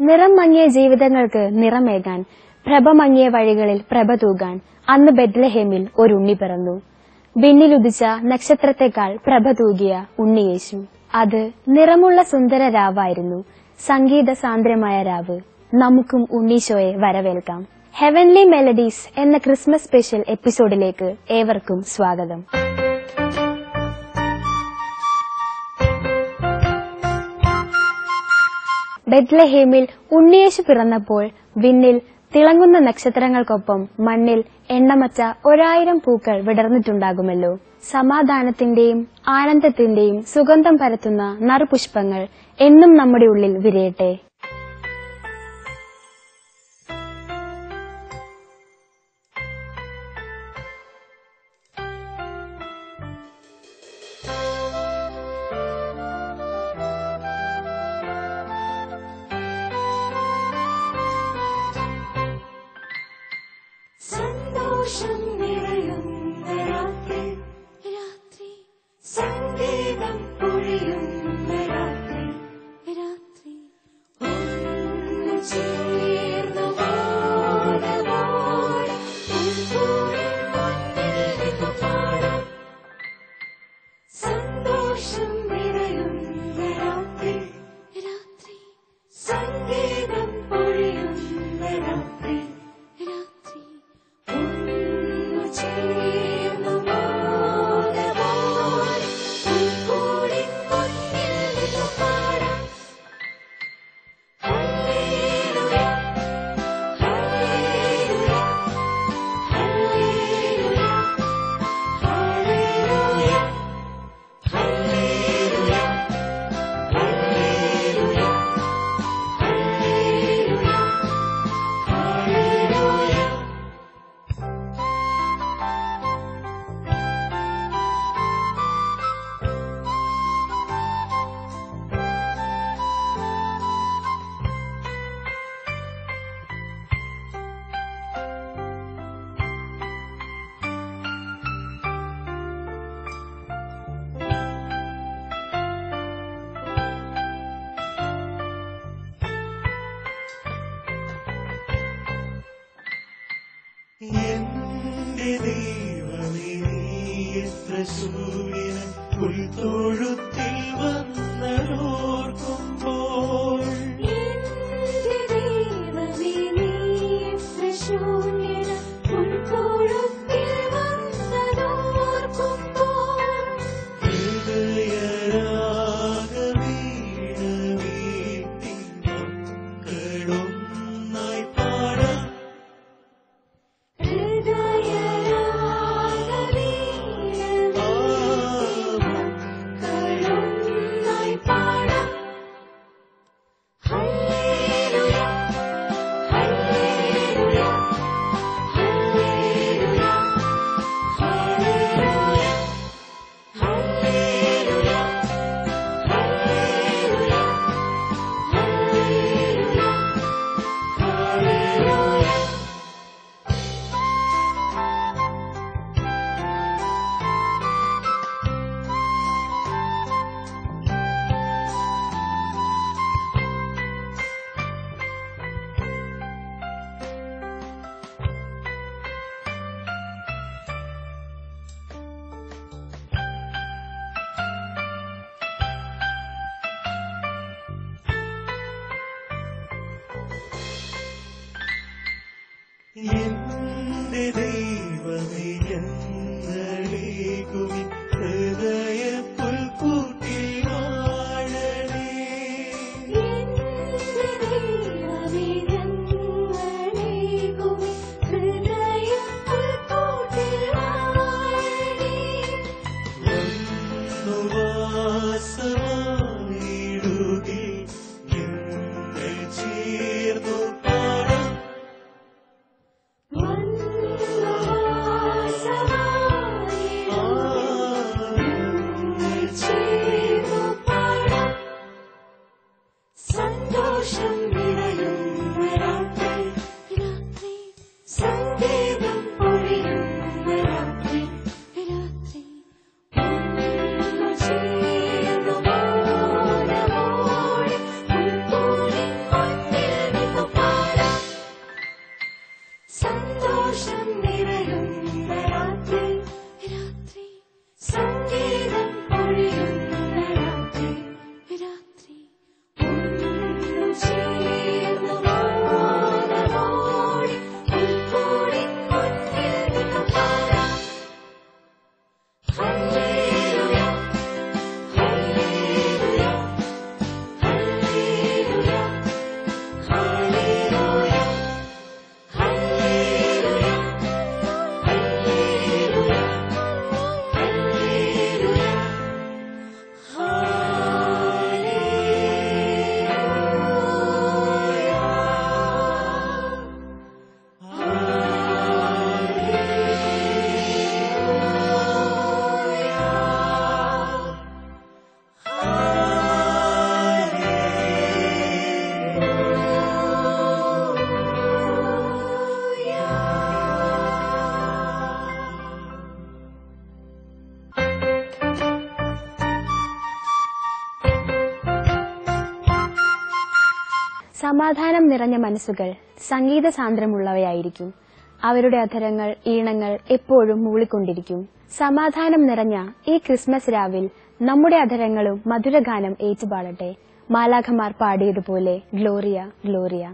നിറം മങ്ങിയ ജീവിതങ്ങൾക്ക് നിറമേകാൻ പ്രഭ മങ്ങിയ വഴികളിൽ പ്രഭ തൂകാൻ അന്ന് ബെത്ലഹേമിൽ ഒരു ഉണ്ണി പിറന്നു. വിണ്ണിലുദിച്ച നക്ഷത്രത്തെക്കാൾ പ്രഭ തൂകിയ ഉണ്ണിയേശു അത് നിറമുള്ള സുന്ദര രാവായിരുന്നു. സംഗീത സാന്ദ്രമായ രാവ്. നമുക്കും ഉണ്ണീശോയെ വരവേൽക്കാം. ഹെവൻലി മെലഡീസ് എന്ന ക്രിസ്മസ് സ്പെഷ്യൽ എപ്പിസോഡിലേക്ക് ഏവർക്കും സ്വാഗതം. ബെത്ലഹേമിൽ ഉണ്ണിയേശു പിറന്നപ്പോൾ വിണ്ണിൽ തിളങ്ങുന്ന നക്ഷത്രങ്ങൾക്കൊപ്പം മണ്ണിൽ എണ്ണമറ്റ ഒരായിരം പൂക്കൾ വിടർന്നിട്ടുണ്ടാകുമല്ലോ. സമാധാനത്തിന്റെയും ആനന്ദത്തിന്റെയും സുഗന്ധം പരത്തുന്ന നറുപുഷ്പങ്ങൾ എന്നും നമ്മുടെ ഉള്ളിൽ വിരിയട്ടെ. 什？सु സമാധാനം നിറഞ്ഞ മനസ്സുകൾ സംഗീത സാന്ദ്രമുള്ളവയായിരിക്കും. അവരുടെ അധരങ്ങൾ ഈണങ്ങൾ എപ്പോഴും മൂളിക്കൊണ്ടിരിക്കും. സമാധാനം നിറഞ്ഞ ഈ ക്രിസ്മസ് രാവിൽ നമ്മുടെ അധരങ്ങളും മധുരഗാനം ഏറ്റുപാടട്ടെ. മാലാഖമാർ പാടിയതുപോലെ ഗ്ലോറിയ ഗ്ലോറിയ.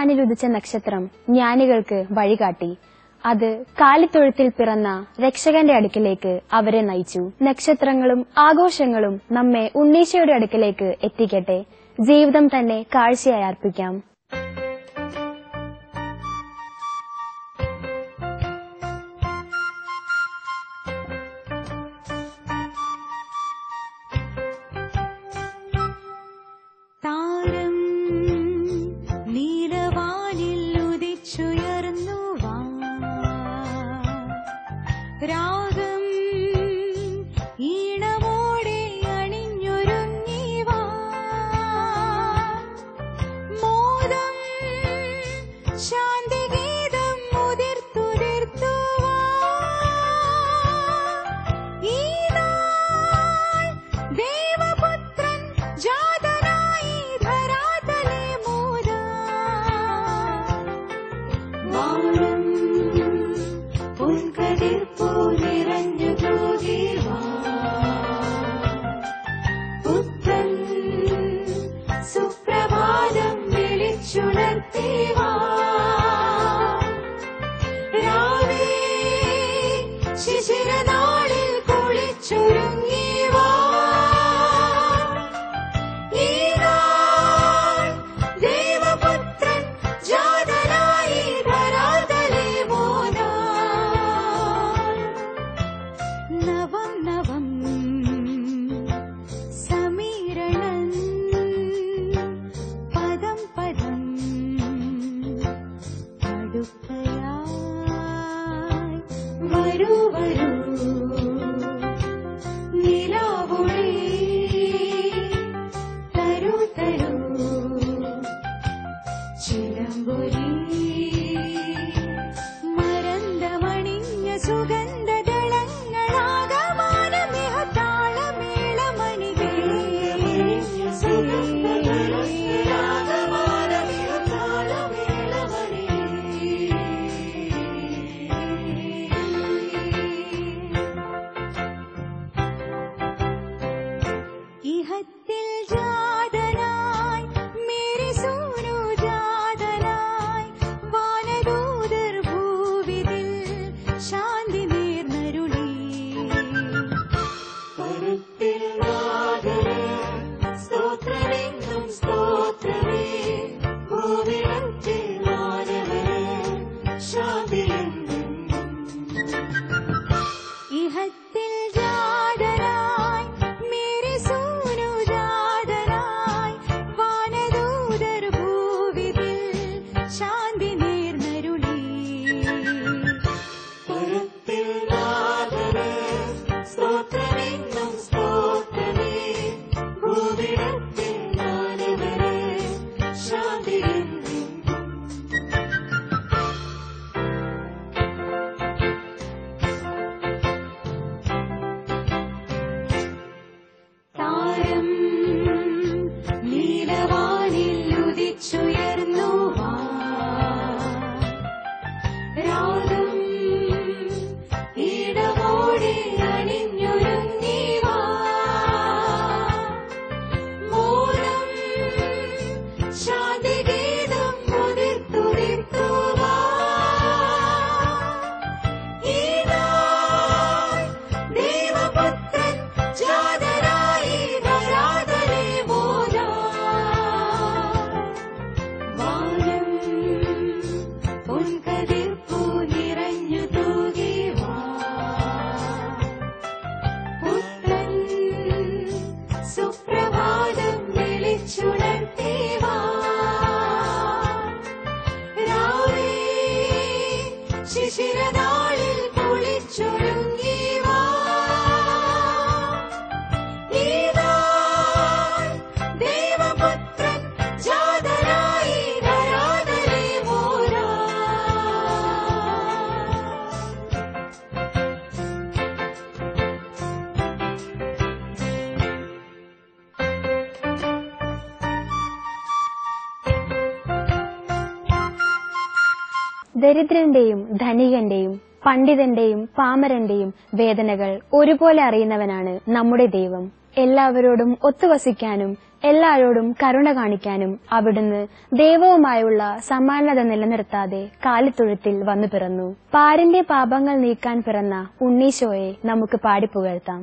വാനിലുദിച്ച നക്ഷത്രം ജ്ഞാനികൾക്ക് വഴികാട്ടി. അത് കാലിത്തൊഴുത്തിൽ പിറന്ന രക്ഷകന്റെ അടുക്കിലേക്ക് അവരെ നയിച്ചു. നക്ഷത്രങ്ങളും ആഘോഷങ്ങളും നമ്മെ ഉണ്ണീശയുടെ അടുക്കിലേക്ക് എത്തിക്കട്ടെ. ജീവിതം തന്നെ കാഴ്ചയായി അർപ്പിക്കാം. ദരിദ്രന്റെയും ധനികന്റെയും പണ്ഡിതന്റെയും പാമരന്റെയും വേദനകൾ ഒരുപോലെ അറിയുന്നവനാണ് നമ്മുടെ ദൈവം. എല്ലാവരോടും ഒത്തുവസിക്കാനും എല്ലാവരോടും കരുണ കാണിക്കാനും അവിടുന്ന് ദൈവവുമായുള്ള സമാനത നിലനിർത്താതെ കാലിത്തൊഴുത്തിൽ വന്നു പിറന്നു. പാരന്റെ പാപങ്ങൾ നീക്കാൻ പിറന്ന ഉണ്ണീശോയെ നമുക്ക് പാടിപ്പുകഴ്ത്താം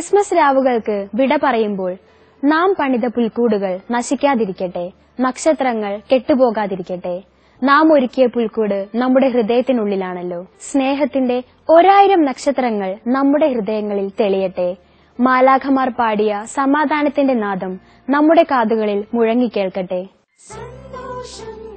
ക്രിസ്മസ് രാവുകൾക്ക് വിട പറയുമ്പോൾ നാം പണിത പുൽക്കൂടുകൾ നശിക്കാതിരിക്കട്ടെ നക്ഷത്രങ്ങൾ കെട്ടുപോകാതിരിക്കട്ടെ. നാം ഒരുക്കിയ പുൽക്കൂട് നമ്മുടെ ഹൃദയത്തിനുള്ളിലാണല്ലോ. സ്നേഹത്തിന്റെ ഒരായിരം നക്ഷത്രങ്ങൾ നമ്മുടെ ഹൃദയങ്ങളിൽ തെളിയട്ടെ. മാലാഖമാർ പാടിയ സമാധാനത്തിന്റെ നാദം നമ്മുടെ കാതുകളിൽ മുഴങ്ങിക്കേൾക്കട്ടെ സന്തോഷം